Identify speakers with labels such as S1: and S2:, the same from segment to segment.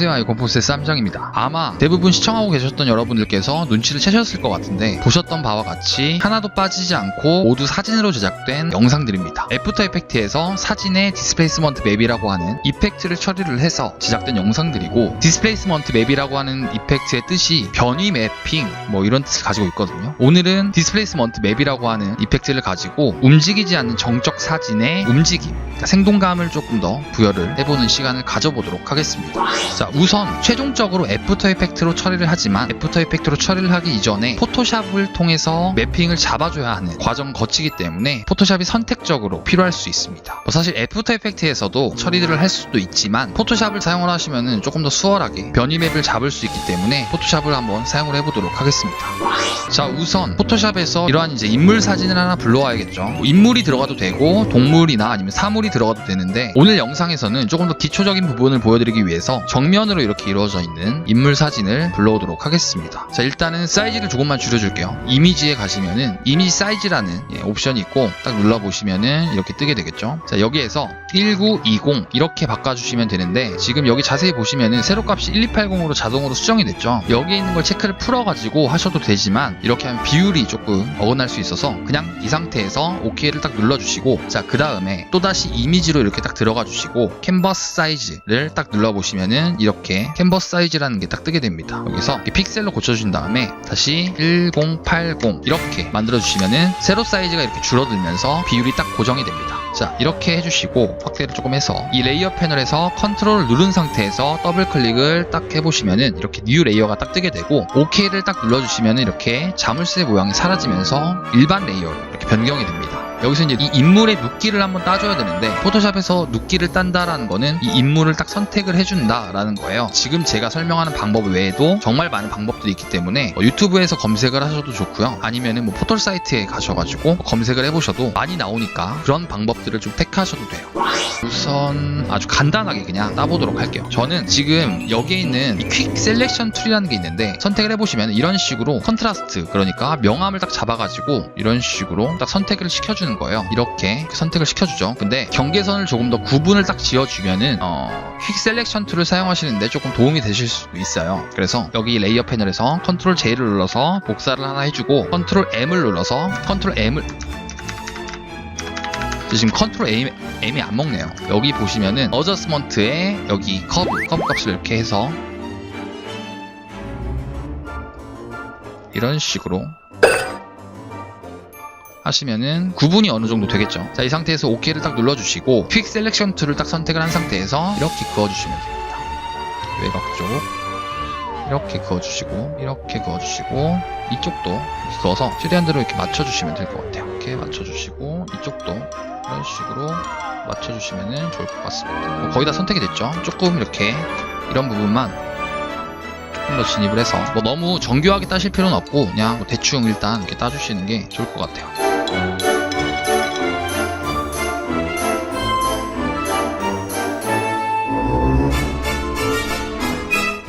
S1: 안녕하세요. 아이콘포스의 쌈장입니다. 아마 대부분 시청하고 계셨던 여러분들께서 눈치를 채셨을 것 같은데 보셨던 바와 같이 하나도 빠지지 않고 모두 사진으로 제작된 영상들입니다. 애프터 이펙트에서 사진의 디스플레이스먼트 맵이라고 하는 이펙트를 처리를 해서 제작된 영상들이고 디스플레이스먼트 맵이라고 하는 이펙트의 뜻이 변위 매핑 뭐 이런 뜻을 가지고 있거든요. 오늘은 디스플레이스먼트 맵이라고 하는 이펙트를 가지고 움직이지 않는 정적 사진의 움직임 그러니까 생동감을 조금 더 부여를 해보는 시간을 가져보도록 하겠습니다. 자, 우선 최종적으로 애프터 이펙트로 처리를 하지만 애프터 이펙트로 처리를 하기 이전에 포토샵을 통해서 매핑을 잡아줘야 하는 과정 거치기 때문에 포토샵이 선택적으로 필요할 수 있습니다. 뭐 사실 애프터 이펙트에서도 처리들을 할 수도 있지만 포토샵을 사용을 하시면 조금 더 수월하게 변이맵을 잡을 수 있기 때문에 포토샵을 한번 사용을 해보도록 하겠습니다. 자, 우선 포토샵에서 이러한 이제 인물 사진을 하나 불러와야겠죠. 뭐 인물이 들어가도 되고 동물이나 아니면 사물이 들어가도 되는데 오늘 영상에서는 조금 더 기초적인 부분을 보여드리기 위해서 정면 으로 이렇게 이루어져 있는 인물 사진을 불러오도록 하겠습니다. 자, 일단은 사이즈를 조금만 줄여줄게요. 이미지에 가시면은 이미지 사이즈라는 예, 옵션이 있고 딱 눌러보시면은 이렇게 뜨게 되겠죠. 자, 여기에서 1920 이렇게 바꿔주시면 되는데 지금 여기 자세히 보시면은 세로값이 1280으로 자동으로 수정이 됐죠. 여기에 있는 걸 체크를 풀어가지고 하셔도 되지만 이렇게 하면 비율이 조금 어긋날 수 있어서 그냥 이 상태에서 OK를 딱 눌러주시고 자, 그 다음에 또다시 이미지로 이렇게 딱 들어가 주시고 캔버스 사이즈를 딱 눌러보시면은 이렇게 캔버스 사이즈라는 게 딱 뜨게 됩니다. 여기서 픽셀로 고쳐주신 다음에 다시 1080 이렇게 만들어주시면은 세로 사이즈가 이렇게 줄어들면서 비율이 딱 고정이 됩니다. 자 이렇게 해주시고 확대를 조금 해서 이 레이어 패널에서 컨트롤을 누른 상태에서 더블 클릭을 딱 해보시면은 이렇게 뉴 레이어가 딱 뜨게 되고 OK를 딱 눌러주시면은 이렇게 자물쇠 모양이 사라지면서 일반 레이어로 이렇게 변경이 됩니다. 여기서 이제 이 인물의 눕기를 한번 따줘야 되는데 포토샵에서 눕기를 딴다라는 거는 이 인물을 딱 선택을 해준다라는 거예요. 지금 제가 설명하는 방법 외에도 정말 많은 방법들이 있기 때문에 뭐 유튜브에서 검색을 하셔도 좋고요. 아니면은 뭐 포털 사이트에 가셔가지고 검색을 해보셔도 많이 나오니까 그런 방법들을 좀 택하셔도 돼요. 우선 아주 간단하게 그냥 따보도록 할게요. 저는 지금 여기에 있는 이퀵 셀렉션 툴이라는 게 있는데 선택을 해보시면 이런 식으로 컨트라스트 그러니까 명암을 딱 잡아가지고 이런 식으로 딱 선택을 시켜주는 거예요. 이렇게 선택을 시켜주죠. 근데 경계선을 조금 더 구분을 딱 지어주면은 어, 퀵 셀렉션 툴을 사용하시는데 조금 도움이 되실 수도 있어요. 그래서 여기 레이어 패널에서 컨트롤 J를 눌러서 복사를 하나 해주고 컨트롤 M을 눌러서 컨트롤 M을 지금 컨트롤 M, M이 안 먹네요. 여기 보시면은 어저스먼트에 여기 커브, 커브 값을 이렇게 해서 이런 식으로 하시면은 구분이 어느 정도 되겠죠. 자, 이 상태에서 OK를 딱 눌러주시고 퀵 셀렉션 툴을 딱 선택을 한 상태에서 이렇게 그어주시면 됩니다. 외곽 쪽 이렇게 그어주시고 이렇게 그어주시고 이쪽도 그어서 최대한 대로 이렇게 맞춰주시면 될 것 같아요. 이렇게 맞춰주시고 이쪽도 이런 식으로 맞춰주시면 좋을 것 같습니다. 뭐 거의 다 선택이 됐죠. 조금 이렇게 이런 부분만 조금 더 진입을 해서 뭐 너무 정교하게 따실 필요는 없고 그냥 뭐 대충 일단 이렇게 따주시는 게 좋을 것 같아요.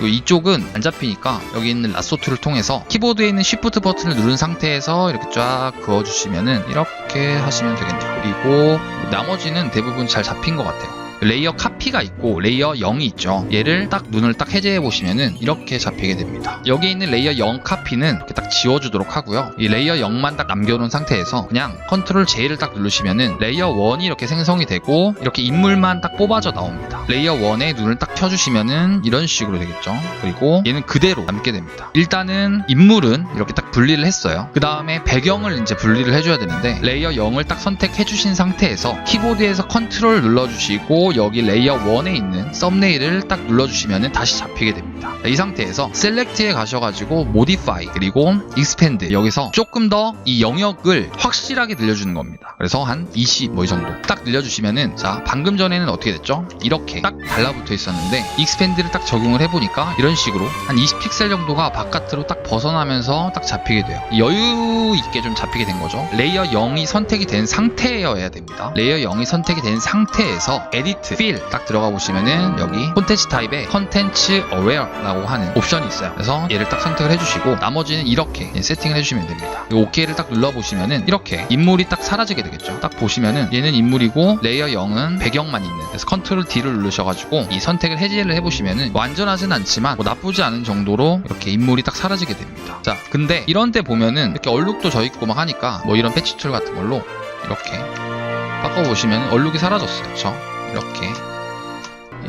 S1: 이쪽은 안 잡히니까 여기 있는 라소 툴을 통해서 키보드에 있는 Shift 버튼을 누른 상태에서 이렇게 쫙 그어주시면은 이렇게 하시면 되겠네요. 그리고 나머지는 대부분 잘 잡힌 것 같아요. 레이어 카피가 있고 레이어 0이 있죠. 얘를 딱 눈을 딱 해제해 보시면은 이렇게 잡히게 됩니다. 여기 있는 레이어 0 카피는 이렇게 딱 지워주도록 하고요. 이 레이어 0만 딱 남겨놓은 상태에서 그냥 컨트롤 J를 딱 누르시면은 레이어 1이 이렇게 생성이 되고 이렇게 인물만 딱 뽑아져 나옵니다. 레이어 1에 눈을 딱 켜주시면은 이런 식으로 되겠죠. 그리고 얘는 그대로 남게 됩니다. 일단은 인물은 이렇게 딱 분리를 했어요. 그 다음에 배경을 이제 분리를 해줘야 되는데 레이어 0을 딱 선택해 주신 상태에서 키보드에서 컨트롤 눌러주시고 여기 레이어 1에 있는 썸네일을 딱 눌러주시면 다시 잡히게 됩니다. 이 상태에서 셀렉트에 가셔가지고 모디파이 그리고 익스펜드 여기서 조금 더 이 영역을 확실하게 늘려주는 겁니다. 그래서 한 20 뭐 이 정도 딱 늘려주시면은 자 방금 전에는 어떻게 됐죠? 이렇게 딱 달라붙어 있었는데 익스펜드를 딱 적용을 해보니까 이런 식으로 한 20픽셀 정도가 바깥으로 딱 벗어나면서 딱 잡히게 돼요. 여유 있게 좀 잡히게 된 거죠. 레이어 0이 선택이 된 상태여야 됩니다. 레이어 0이 선택이 된 상태에서 에디 트 라이트, 필 딱 들어가 보시면은 여기 콘텐츠 타입에 컨텐츠 어웨어라고 하는 옵션이 있어요. 그래서 얘를 딱 선택을 해주시고 나머지는 이렇게 세팅을 해주시면 됩니다. 이 OK를 딱 눌러보시면은 이렇게 인물이 딱 사라지게 되겠죠. 딱 보시면은 얘는 인물이고 레이어 0은 배경만 있는 그래서 컨트롤 D를 누르셔가지고 이 선택을 해제를 해보시면은 완전하진 않지만 뭐 나쁘지 않은 정도로 이렇게 인물이 딱 사라지게 됩니다. 자 근데 이런 데 보면은 이렇게 얼룩도 져 있고 막 하니까 뭐 이런 패치 툴 같은 걸로 이렇게 바꿔보시면 얼룩이 사라졌어요. 그쵸? 이렇게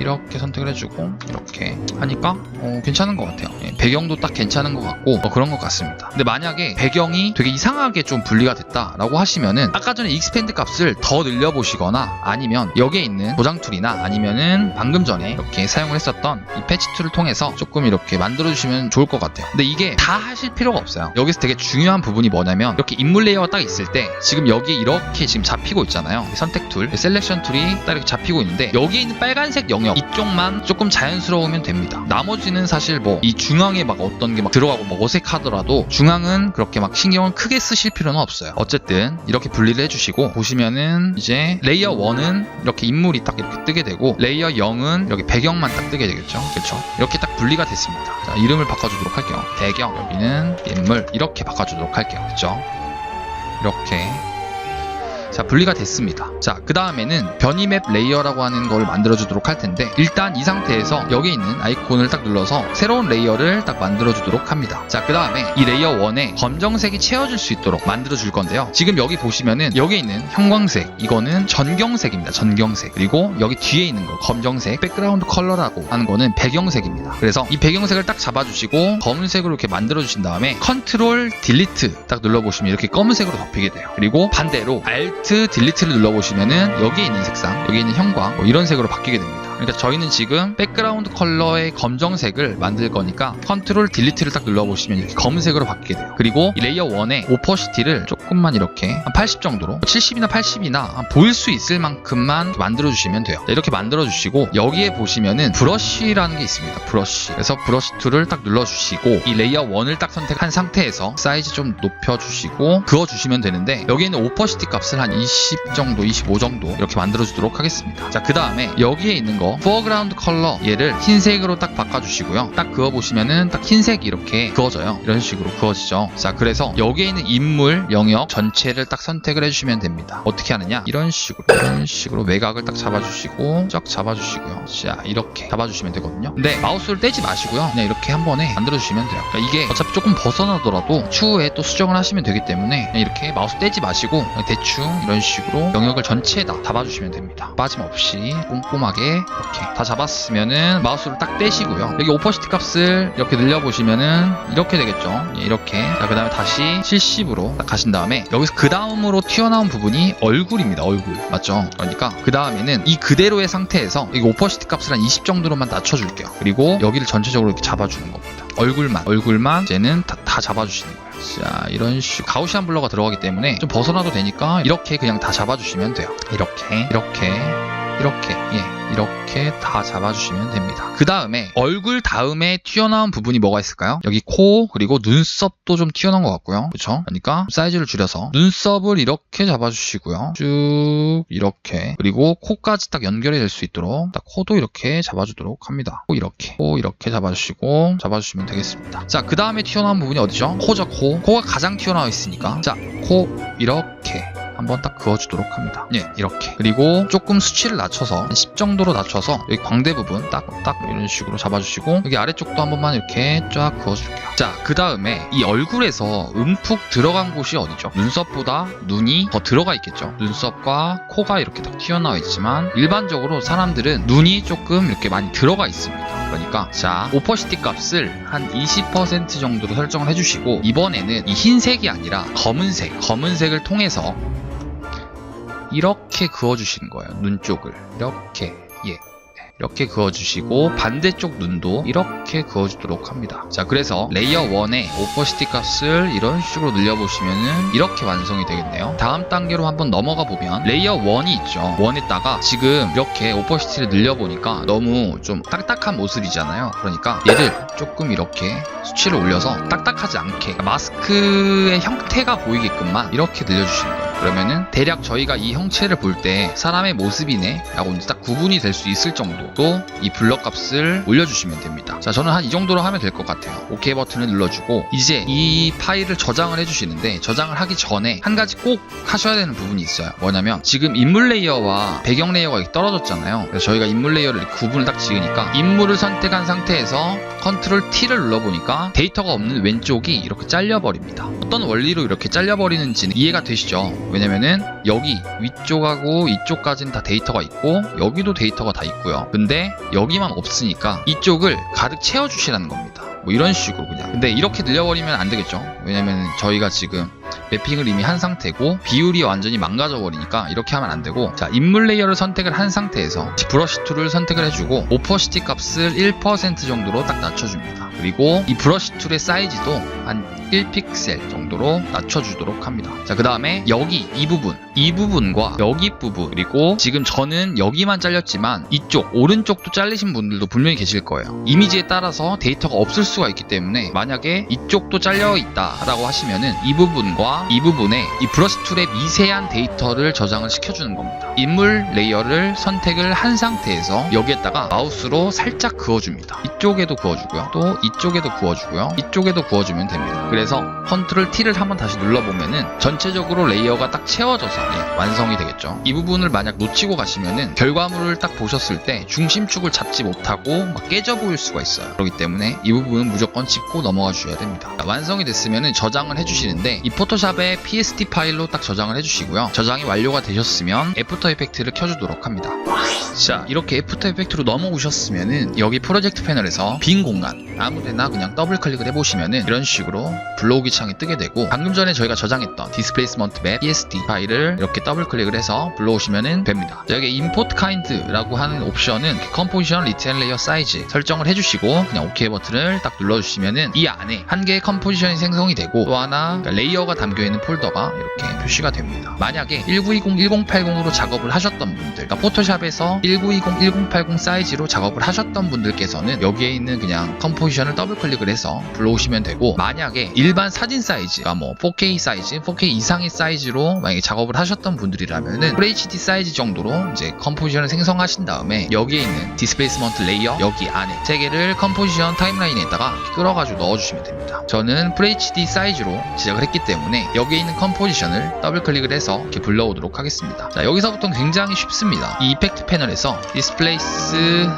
S1: 이렇게 선택을 해주고 이렇게 하니까 어, 괜찮은 것 같아요. 예, 배경도 딱 괜찮은 것 같고 어, 그런 것 같습니다. 근데 만약에 배경이 되게 이상하게 좀 분리가 됐다 라고 하시면은 아까 전에 익스펜드 값을 더 늘려보시거나 아니면 여기에 있는 보장 툴이나 아니면은 방금 전에 이렇게 사용을 했었던 이 패치 툴을 통해서 조금 이렇게 만들어주시면 좋을 것 같아요. 근데 이게 다 하실 필요가 없어요. 여기서 되게 중요한 부분이 뭐냐면 이렇게 인물 레이어가 딱 있을 때 지금 여기에 이렇게 지금 잡히고 있잖아요. 이 선택 툴, 이 셀렉션 툴이 딱 이렇게 잡히고 있는데 여기에 있는 빨간색 영역 이쪽만 조금 자연스러우면 됩니다. 나머지는 사실 뭐 이 중앙에 막 어떤 게 막 들어가고 뭐 어색하더라도 중앙은 그렇게 막 신경을 크게 쓰실 필요는 없어요. 어쨌든 이렇게 분리를 해주시고 보시면은 이제 레이어 1은 이렇게 인물이 딱 이렇게 뜨게 되고 레이어 0은 여기 배경만 딱 뜨게 되겠죠. 그렇죠? 이렇게 딱 분리가 됐습니다. 자 이름을 바꿔주도록 할게요. 배경 여기는 인물 이렇게 바꿔주도록 할게요. 그렇죠? 이렇게 자 분리가 됐습니다. 자그 다음에는 변이맵 레이어라고 하는 걸 만들어 주도록 할 텐데 일단 이 상태에서 여기 있는 아이콘을 딱 눌러서 새로운 레이어를 딱 만들어 주도록 합니다. 자그 다음에 이 레이어 1에 검정색이 채워질 수 있도록 만들어 줄 건데요. 지금 여기 보시면은 여기 있는 형광색 이거는 전경색입니다. 전경색. 그리고 여기 뒤에 있는 거 검정색 백그라운드 컬러라고 하는 거는 배경색입니다. 그래서 이 배경색을 딱 잡아주시고 검은색으로 이렇게 만들어 주신 다음에 컨트롤 딜리트 딱 눌러보시면 이렇게 검은색으로 덮이게 돼요. 그리고 반대로 Alt 딜리트를 눌러보시면은 여기에 있는 색상 여기 있는 형광 뭐 이런 색으로 바뀌게 됩니다 그러니까 저희는 지금 백그라운드 컬러의 검정색을 만들 거니까 컨트롤 딜리트를 딱 눌러보시면 이렇게 검은색으로 바뀌게 돼요. 그리고 이 레이어 1의 오퍼시티를 조금만 이렇게 한 80 정도로 70이나 80이나 보일 수 있을 만큼만 만들어 주시면 돼요. 자, 이렇게 만들어 주시고 여기에 보시면은 브러쉬라는 게 있습니다. 브러쉬. 그래서 브러쉬 툴을 딱 눌러 주시고 이 레이어 1을 딱 선택한 상태에서 사이즈 좀 높여 주시고 그어 주시면 되는데 여기에는 오퍼시티 값을 한 20 정도 25 정도 이렇게 만들어 주도록 하겠습니다. 자 그 다음에 여기에 있는 거 포어그라운드 컬러 얘를 흰색으로 딱 바꿔주시고요. 딱 그어 보시면은 딱 흰색이 이렇게 그어져요. 이런 식으로 그어지죠. 자 그래서 여기에 있는 인물 영역 전체를 딱 선택을 해주시면 됩니다. 어떻게 하느냐? 이런 식으로 이런 식으로 외곽을 딱 잡아주시고 쫙 잡아주시고요. 자 이렇게 잡아주시면 되거든요. 근데 마우스를 떼지 마시고요. 그냥 이렇게 한 번에 만들어 주시면 돼요. 그러니까 이게 어차피 조금 벗어나더라도 추후에 또 수정을 하시면 되기 때문에 그냥 이렇게 마우스 떼지 마시고 그냥 대충 이런 식으로 영역을 전체에 다 잡아주시면 됩니다. 빠짐없이 꼼꼼하게 이렇게 다 잡았으면은 마우스를 딱 떼시고요. 여기 오퍼시티 값을 이렇게 늘려보시면은 이렇게 되겠죠. 예, 이렇게. 그 다음에 다시 70으로 딱 가신 다음에 여기서 그 다음으로 튀어나온 부분이 얼굴입니다 얼굴. 맞죠? 그러니까 그 다음에는 이 그대로의 상태에서 이 오퍼시티 값을 한 20 정도로만 낮춰줄게요. 그리고 여기를 전체적으로 이렇게 잡아주는 겁니다. 얼굴만. 얼굴만 이제는 다, 다 잡아주시는 거예요. 자 이런 식 가우시안 블러가 들어가기 때문에 좀 벗어나도 되니까 이렇게 그냥 다 잡아주시면 돼요. 이렇게 이렇게 이렇게 예 이렇게 다 잡아주시면 됩니다. 그 다음에 얼굴 다음에 튀어나온 부분이 뭐가 있을까요? 여기 코 그리고 눈썹도 좀 튀어나온 것 같고요. 그쵸? 그러니까 사이즈를 줄여서 눈썹을 이렇게 잡아주시고요. 쭉 이렇게. 그리고 코까지 딱 연결이 될 수 있도록 딱 코도 이렇게 잡아주도록 합니다. 코 이렇게. 코 이렇게 잡아주시고 잡아주시면 되겠습니다. 자 그 다음에 튀어나온 부분이 어디죠? 코죠 코. 코가 가장 튀어나와 있으니까. 자 코 이렇게 한번 딱 그어주도록 합니다. 예, 이렇게. 그리고 조금 수치를 낮춰서 10 정도로 낮춰서 여기 광대 부분 딱딱 이런 식으로 잡아주시고 여기 아래쪽도 한 번만 이렇게 쫙 그어줄게요. 자, 그 다음에 이 얼굴에서 움푹 들어간 곳이 어디죠? 눈썹보다 눈이 더 들어가 있겠죠. 눈썹과 코가 이렇게 딱 튀어나와 있지만 일반적으로 사람들은 눈이 조금 이렇게 많이 들어가 있습니다. 그러니까 자 오퍼시티 값을 한 20% 정도로 설정을 해주시고 이번에는 이 흰색이 아니라 검은색 검은색을 통해서 이렇게 그어주시는 거예요. 눈 쪽을 이렇게 예. 이렇게 그어주시고 반대쪽 눈도 이렇게 그어주도록 합니다. 자 그래서 레이어 1의 오퍼시티 값을 이런 식으로 늘려보시면은 이렇게 완성이 되겠네요. 다음 단계로 한번 넘어가 보면 레이어 1이 있죠. 1에다가 지금 이렇게 오퍼시티를 늘려보니까 너무 좀 딱딱한 모습이잖아요. 그러니까 얘를 조금 이렇게 수치를 올려서 딱딱하지 않게 마스크의 형태가 보이게끔만 이렇게 늘려주시는 거예요. 그러면은 대략 저희가 이 형체를 볼 때 사람의 모습이네 라고 이제 딱 구분이 될 수 있을 정도로 이 블럭 값을 올려주시면 됩니다. 자, 저는 한 이 정도로 하면 될 것 같아요. OK 버튼을 눌러주고 이제 이 파일을 저장을 해주시는데 저장을 하기 전에 한 가지 꼭 하셔야 되는 부분이 있어요. 뭐냐면 지금 인물 레이어와 배경 레이어가 이렇게 떨어졌잖아요. 그래서 저희가 인물 레이어를 이렇게 구분을 딱 지으니까 인물을 선택한 상태에서 컨트롤 T를 눌러보니까 데이터가 없는 왼쪽이 이렇게 잘려버립니다. 어떤 원리로 이렇게 잘려버리는지는 이해가 되시죠? 왜냐면은 여기 위쪽하고 이쪽까지는 다 데이터가 있고 여기도 데이터가 다 있고요. 근데 여기만 없으니까 이쪽을 가득 채워주시라는 겁니다. 뭐 이런 식으로 그냥. 근데 이렇게 늘려버리면 안 되겠죠? 왜냐면 저희가 지금 매핑을 이미 한 상태고 비율이 완전히 망가져 버리니까 이렇게 하면 안 되고 자 인물 레이어를 선택을 한 상태에서 브러쉬 툴을 선택을 해주고 오퍼시티 값을 1% 정도로 딱 낮춰줍니다. 그리고 이 브러쉬 툴의 사이즈도 한 1픽셀 정도로 낮춰주도록 합니다. 자그 다음에 여기 이 부분 이 부분과 여기 부분 그리고 지금 저는 여기만 잘렸지만 이쪽 오른쪽도 잘리신 분들도 분명히 계실 거예요. 이미지에 따라서 데이터가 없을 수가 있기 때문에 만약에 이쪽도 잘려 있다 라고 하시면은 이 부분과 이 부분에 이 브러쉬 툴의 미세한 데이터를 저장을 시켜주는 겁니다. 인물 레이어를 선택을 한 상태에서 여기에다가 마우스로 살짝 그어줍니다. 이쪽에도 그어주고요. 또 이쪽에도 그어주고요. 이쪽에도 그어주면 됩니다. 그래서 컨트롤 T를 한번 다시 눌러보면은 전체적으로 레이어가 딱 채워져서 예, 완성이 되겠죠. 이 부분을 만약 놓치고 가시면은 결과물을 딱 보셨을 때 중심축을 잡지 못하고 막 깨져 보일 수가 있어요. 그렇기 때문에 이 부분은 무조건 짚고 넘어가 주셔야 됩니다. 자, 완성이 됐으면은 저장을 해주시는데 이 포토 샵에 PSD 파일로 딱 저장을 해주시고요. 저장이 완료가 되셨으면 애프터 이펙트를 켜주도록 합니다. 자 이렇게 애프터 이펙트로 넘어오셨으면은 여기 프로젝트 패널에서 빈 공간 아무데나 그냥 더블 클릭을 해보시면은 이런 식으로 블로우기 창이 뜨게 되고 방금 전에 저희가 저장했던 디스플레이스먼트 맵 PSD 파일을 이렇게 더블 클릭을 해서 불러오시면 됩니다. 자, 여기 import kind라고 하는 옵션은 컴포지션 리테일 레이어 사이즈 설정을 해주시고 그냥 OK 버튼을 딱 눌러주시면은 이 안에 한 개의 컴포지션이 생성이 되고 또 하나 그러니까 레이어가 담겨 있는 폴더가 이렇게 표시가 됩니다. 만약에 1920, 1080으로 작업을 하셨던 분들, 그러니까 포토샵에서 1920, 1080 사이즈로 작업을 하셨던 분들께서는 여기에 있는 그냥 컴포지션을 더블 클릭을 해서 불러오시면 되고 만약에 일반 사진 뭐 4K 사이즈, 4K 이상의 사이즈로 만약에 작업을 하셨던 분들이라면은 FHD 사이즈 정도로 이제 컴포지션을 생성하신 다음에 여기에 있는 디스플레이스먼트 레이어 여기 안에 세 개를 컴포지션 타임라인에다가 끌어가지고 넣어주시면 됩니다. 저는 FHD 사이즈로 제작을 했기 때문에 여기에 있는 컴포지션을 더블 클릭을 해서 이렇게 불러오도록 하겠습니다. 자 여기서부터는 굉장히 쉽습니다. 이 이펙트 패널에서 디스플레이스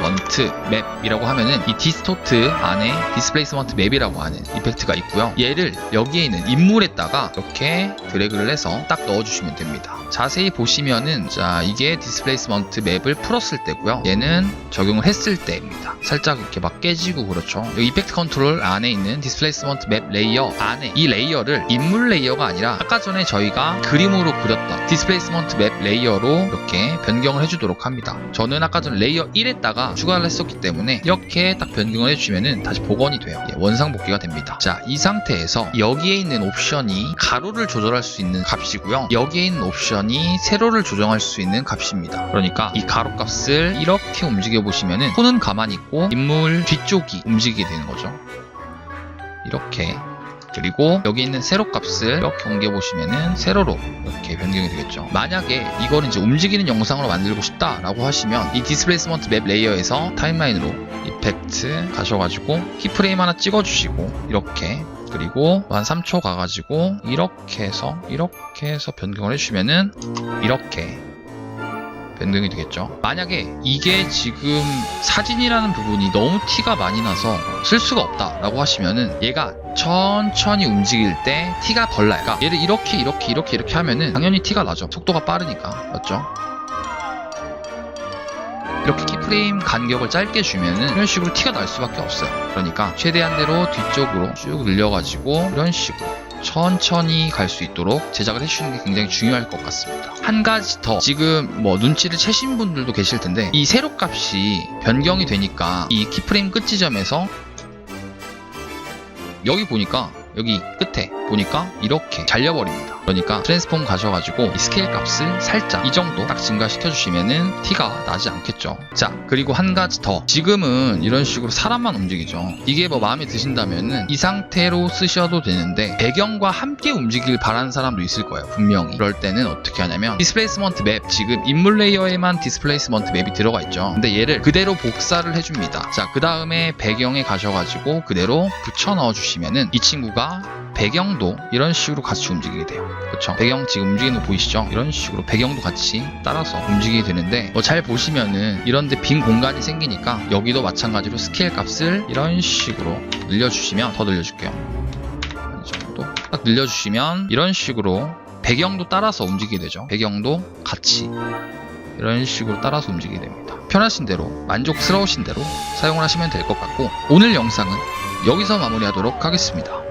S1: 먼트 맵이라고 하면은 이 디스토트 안에 디스플레이스먼트 맵이라고 하는 이펙트가 있고요. 얘를 여기에 있는 인물에다가 이렇게 드래그를 해서 딱 넣어주시면 됩니다. 자세히 보시면은 자 이게 디스플레이스먼트 맵을 풀었을 때고요. 얘는 적용을 했을 때입니다. 살짝 이렇게 막 깨지고 그렇죠. 여기 이펙트 컨트롤 안에 있는 디스플레이스먼트 맵 레이어 안에 이 레이어를 인물 레이어가 아니라 아까 전에 저희가 그림으로 그렸던 디스플레이스먼트 맵 레이어로 이렇게 변경을 해주도록 합니다. 저는 아까 전 레이어 1에다가 추가를 했었기 때문에 이렇게 딱 변경을 해주시면은 다시 복원이 돼요. 예, 원상 복귀가 됩니다. 자, 이 상태에서 여기에 있는 옵션이 가로를 조절할 수 있는 값이고요. 여기에 있는 옵션 이 세로를 조정할 수 있는 값입니다. 그러니까 이 가로 값을 이렇게 움직여 보시면은 손은 가만히 있고 인물 뒤쪽이 움직이게 되는 거죠. 이렇게 그리고 여기 있는 세로 값을 이렇게 옮겨 보시면은 세로로 이렇게 변경이 되겠죠. 만약에 이거를 이제 움직이는 영상으로 만들고 싶다 라고 하시면 이 디스플레이스먼트 맵 레이어에서 타임라인으로 이펙트 가셔가지고 키프레임 하나 찍어주시고 이렇게 그리고 한 3초 가가지고 이렇게 해서 이렇게 해서 변경을 해주시면은 이렇게 변경이 되겠죠. 만약에 이게 지금 사진이라는 부분이 너무 티가 많이 나서 쓸 수가 없다 라고 하시면은 얘가 천천히 움직일 때 티가 덜 나요. 그러니까 얘를 이렇게 이렇게 이렇게 이렇게 하면은 당연히 티가 나죠. 속도가 빠르니까 맞죠? 이렇게 키프레임 간격을 짧게 주면은 이런 식으로 티가 날 수밖에 없어요. 그러니까 최대한대로 뒤쪽으로 쭉 늘려가지고 이런 식으로 천천히 갈 수 있도록 제작을 해주시는 게 굉장히 중요할 것 같습니다. 한 가지 더 지금 뭐 눈치를 채신 분들도 계실 텐데 이 세로 값이 변경이 되니까 이 키프레임 끝 지점에서 여기 보니까 여기 끝에 보니까 이렇게 잘려버립니다. 그러니까 트랜스폼 가셔가지고 이 스케일 값을 살짝 이 정도 딱 증가시켜주시면은 티가 나지 않겠죠. 자, 그리고 한 가지 더. 지금은 이런 식으로 사람만 움직이죠. 이게 뭐 마음에 드신다면은 이 상태로 쓰셔도 되는데 배경과 함께 움직이길 바라는 사람도 있을 거예요. 분명히. 그럴 때는 어떻게 하냐면 디스플레이스먼트 맵 지금 인물 레이어에만 디스플레이스먼트 맵이 들어가 있죠. 근데 얘를 그대로 복사를 해줍니다. 자, 그 다음에 배경에 가셔가지고 그대로 붙여 넣어주시면은 이 친구가 배경도 이런 식으로 같이 움직이게 돼요. 그렇죠? 배경 지금 움직이는 거 보이시죠? 이런 식으로 배경도 같이 따라서 움직이게 되는데 뭐 잘 보시면은 이런데 빈 공간이 생기니까 여기도 마찬가지로 스케일 값을 이런 식으로 늘려주시면 더 늘려줄게요. 이 정도 딱 늘려주시면 이런 식으로 배경도 따라서 움직이게 되죠. 배경도 같이 이런 식으로 따라서 움직이게 됩니다. 편하신 대로 만족스러우신 대로 사용을 하시면 될 것 같고 오늘 영상은 여기서 마무리하도록 하겠습니다.